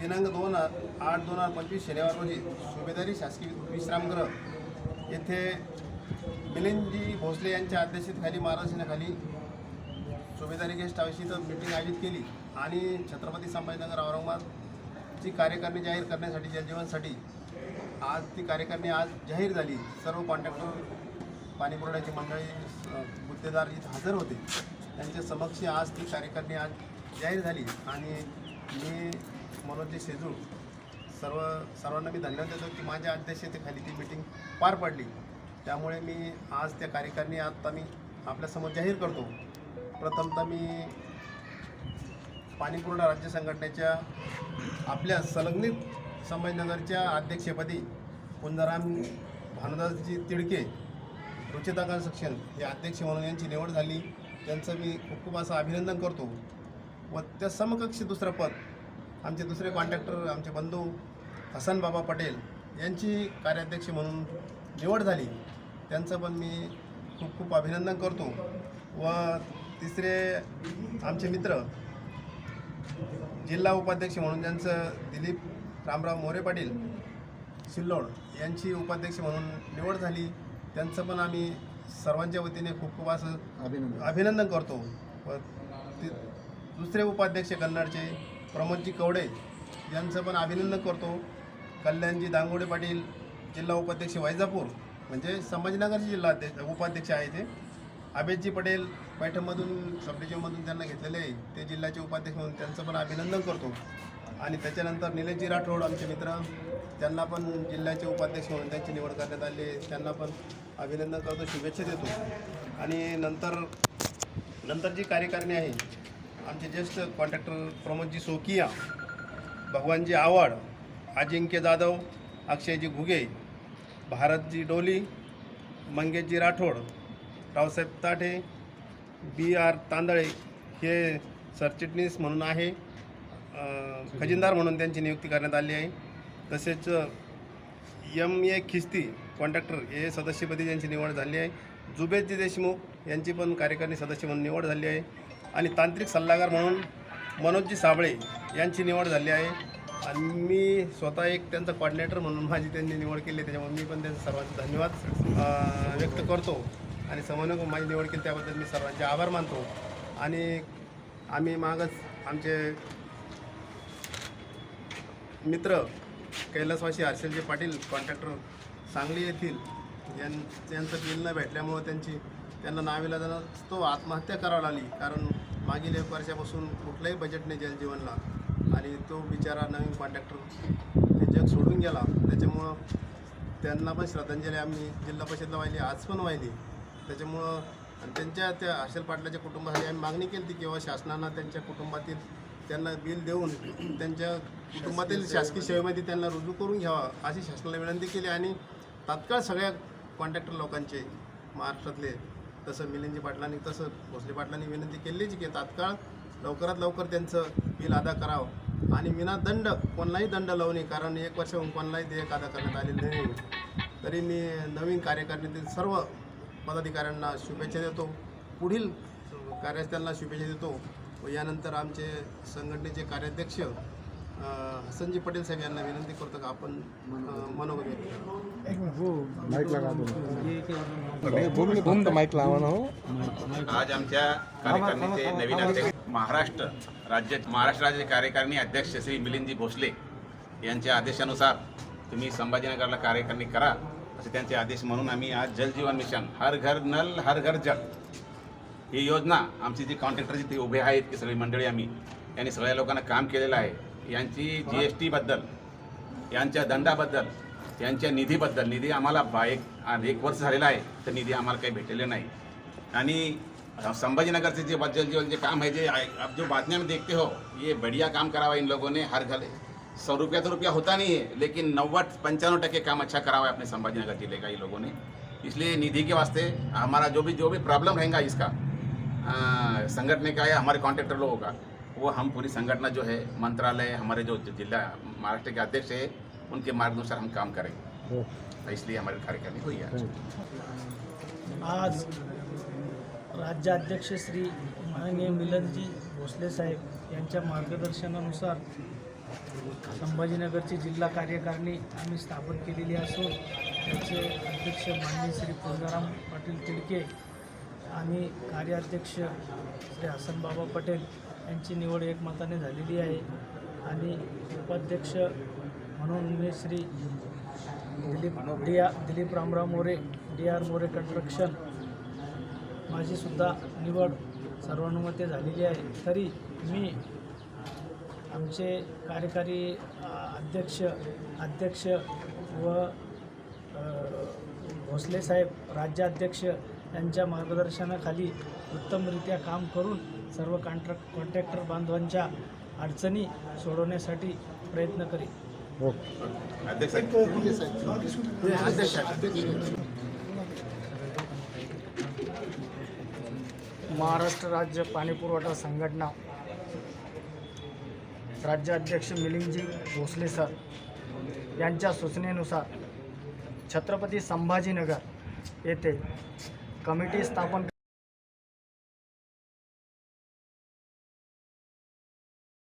दिनांक दोन आठ दोन हजार पंचवीस शनिवार रोजी सुभेदारी शासकीय विश्रामगृह येथे मिलिंदजी भोसले यांच्या अध्यक्षतेखाली मार्गदर्शनाखाली सुभेदारी गेस्ट हाऊस इथं मीटिंग आयोजित केली आणि छत्रपती संभाजीनगर औरंगाबादची कार्यकारिणी जाहीर करण्यासाठी जलजीवनसाठी आज ती कार्यकारिणी आज जाहीर झाली. सर्व कॉन्ट्रॅक्टर पाणीपुरवठ्याची मंडळी अ, गुत्तेदार इथं हजर होते त्यांच्या समक्ष आज ती कार्यकारिणी आज जाहीर झाली. आणि मी मनोजी शेजू सर्व सर्वांना मी धन्यवाद देतो की माझ्या अध्यक्षतेखाली ती मीटिंग पार पडली. त्यामुळे मी आज त्या कार्यकारिणी आत्ता मी आपल्यासमोर जाहीर करतो. प्रथमतः मी पाणीपुरवठा राज्य संघटनेच्या आपल्या संलग्नित संभाजीनगरच्या अध्यक्षपदी कुंजाराम भानुदासजी तिडके रुचिता कन्स्ट्रक्शन हे अध्यक्ष म्हणून यांची निवड झाली. त्यांचं मी खूप खूप असं अभिनंदन करतो. व त्या समकक्ष दुसरं पद. आमचे दुसरे कॉन्ट्रॅक्टर आमचे बंधू हसन बाबा पटेल यांची कार्याध्यक्ष म्हणून निवड झाली. त्यांचं पण मी खूप खूप अभिनंदन करतो. व तिसरे आमचे मित्र जिल्हा उपाध्यक्ष म्हणून ज्यांचं दिलीप रामराव मोरे पाटील सिल्लोड यांची उपाध्यक्ष म्हणून निवड झाली. त्यांचं पण आम्ही सर्वांच्या वतीने खूप खूप असं अभिनंदन. अभिनंदन करतो. व ति- दुसरे उपाध्यक्ष कन्नडचे प्रमोदजी कवडे यांचं पण अभिनंदन करतो. कल्याणजी दांगोडे पाटील जिल्हा उपाध्यक्ष वैजापूर म्हणजे संभाजीनगरचे जिल्हा अध्यक्ष उपाध्यक्ष आहे ते अभेदजी पटेल पैठणमधून सबडिव्हिजनमधून त्यांना घेतलेले आहे. ते जिल्ह्याचे उपाध्यक्ष म्हणून त्यांचं पण अभिनंदन करतो. आणि त्याच्यानंतर निलेशजी राठोड आमचे मित्र त्यांना पण जिल्ह्याचे उपाध्यक्ष म्हणून त्यांची निवड करण्यात आली त्यांना पण अभिनंदन करतो शुभेच्छा देतो. आणि नंतर नंतर जी कार्यकारिणी आहे आमचे ज्येष्ठ contractor Pramodji Sokiya Bhagwanji Awad Ajinkya Jadhav Akshayji Ghuge Bharatji Doli Mangeshji Rathod Raosaheb Tathe B R Tandale हे सरचिटणीस म्हणून आहे खजिनदार म्हणून त्यांची नियुक्ती करण्यात आली आहे. तसेच यम ए खिस्ती कॉन्ट्रॅक्टर हे सदस्यपदी यांची निवड झाली आहे. जुबेदजी देशमुख यांची पण कार्यकारिणी सदस्य म्हणून निवड झाली आहे. आणि तांत्रिक सल्लागार म्हणून मनोजजी साबळे यांची निवड झाली आहे. आणि मी स्वतः एक त्यांचा कॉर्डिनेटर म्हणून माझी त्यांनी निवड केली त्याच्यामुळे मी पण त्यांचा सर्वांचा धन्यवाद व्यक्त करतो. आणि समन्वय माझी निवड केली त्याबद्दल मी सर्वांचे आभार मानतो. आणि आम्ही मागच आमचे मित्र कैलासवासी हर्षलजी पाटील कॉन्ट्रॅक्टर सांगली येथील यां त्यांचं बिल न भेटल्यामुळं त्यांची त्यांना नाविलाजानं तो आत्महत्या करावी लागली. कारण मागील एक वर्षापासून कुठलंही बजेट नाही जलजीवनला आणि तो बिचारा नवीन कॉन्ट्रॅक्टर हे जग सोडून गेला. त्याच्यामुळं त्यांना पण श्रद्धांजली आम्ही जिल्हा परिषदला वाहिली. आज पण वाहिली. त्याच्यामुळं आणि त्यांच्या त्या हर्षल पाटलाच्या कुटुंबासाठी आम्ही मागणी केली होती किंवा शासनानं त्यांच्या कुटुंबातील त्यांना बिल देऊन त्यांच्या कुटुंबातील शासकीय सेवेमध्ये. त्यांना रुजू करून घ्यावा अशी शासनाला विनंती केली आणि तात्काळ सगळ्या कॉन्ट्रॅक्टर लोकांचे महाराष्ट्रातले तसं मिलिंदजी पाटलांनी तसं भोसले पाटलांनी विनंती केलीच की तात्काळ लवकरात लवकर त्यांचं बिल अदा करावं. आणि विना दंड कोणालाही दंड लावणे कारण एक वर्षाहून कोणालाही देयक अदा करण्यात आलेलं नाही. तरी मी नवीन कार्यकारिणीतील सर्व पदाधिकाऱ्यांना शुभेच्छा देतो. पुढील कार्यास त्यांना शुभेच्छा देतो. व यानंतर आमचे संघटनेचे कार्याध्यक्ष हसनजी पटेल साहेब यांना विनंती करतो का आपण मनोगत ना हो. आज आमच्या कार्यकारिणीचे नवीन अध्यक्ष महाराष्ट्र राज्य महाराष्ट्र राज्याचे कार्यकारिणी अध्यक्ष श्री मिलिंदजी भोसले यांच्या आदेशानुसार तुम्ही संभाजीनगरला कार्यकारिणी करा असे त्यांचे आदेश म्हणून आम्ही आज जलजीवन मिशन हर घर नल हर घर जल ही योजना आमची जी कॉन्ट्रॅक्टर जिथे उभे आहेत की सगळी मंडळी आम्ही यांनी सगळ्या लोकांना काम केलेलं आहे. यांची जी एस टीबद्दल यांच्या दंडाबद्दल यांच्या निधीबद्दल निधी आम्हाला बा एक एक वर्ष झालेला आहे तर निधी आम्हाला काही भेटलेले नाही. आणि संभाजीनगरचे जे जल जीवन जे काम है जे आप जो बातम्या में देखते हो ये बढ़िया काम करा हुआ इन लोगों ने हर घर. सौ रुपया तो रुपया होता नहीं है लेकिन नव्वद पंचानवे टके काम अच्छा करा हुआ है अपने संभाजीनगर जिले का ये लोगों ने इसलिए निधि के वास्ते हमारा जो भी जो भी प्रॉब्लम रहेगा इसका संगठन का या हमारे कॉन्ट्रैक्टर लोगों का। वो हम पूरी संगठन जो है मंत्रालय हमारे जो जिला महाराष्ट्र के अध्यक्ष है उनके मार्गदर्शन हम काम करेंगे। इसलिए हमारी कार्यकारिणी हुई है। आज आज राज्याध्यक्ष श्री माननीय मिलनजी भोसले साहेब यांच्या मार्गदर्शनानुसार संभाजीनगरची जिल्हा कार्यकारिणी आम्ही स्थापन केलेली असून त्याचे अध्यक्ष माननीय श्री पूर्णाराम पाटील तिडके आणि कार्याध्यक्ष श्री हसनबाबा पटेल यांची निवड एकमताने झालेली आहे. आणि उपाध्यक्ष म्हणून मी Shri Dilip D R Dilip Ramrao More D R More construction माझीसुद्धा निवड सर्वानुमते झालेली आहे. तरी मी आमचे कार्यकारी अध्यक्ष अध्यक्ष व भोसले साहेब राज्याध्यक्ष यांच्या मार्गदर्शनाखाली उत्तमरित्या काम करून सर्व कॉन्ट्रॅक्ट कॉन्ट्रॅक्टर बांधवांच्या अडचणी सोडवण्यासाठी प्रयत्न करीन महाराष्ट्र राज्य पाणीपुरवठा संघटना राज्याध्यक्ष मिलिंदजी भोसले सर यांच्या सूचनेनुसार छत्रपती संभाजीनगर येथे कमिटी स्थापन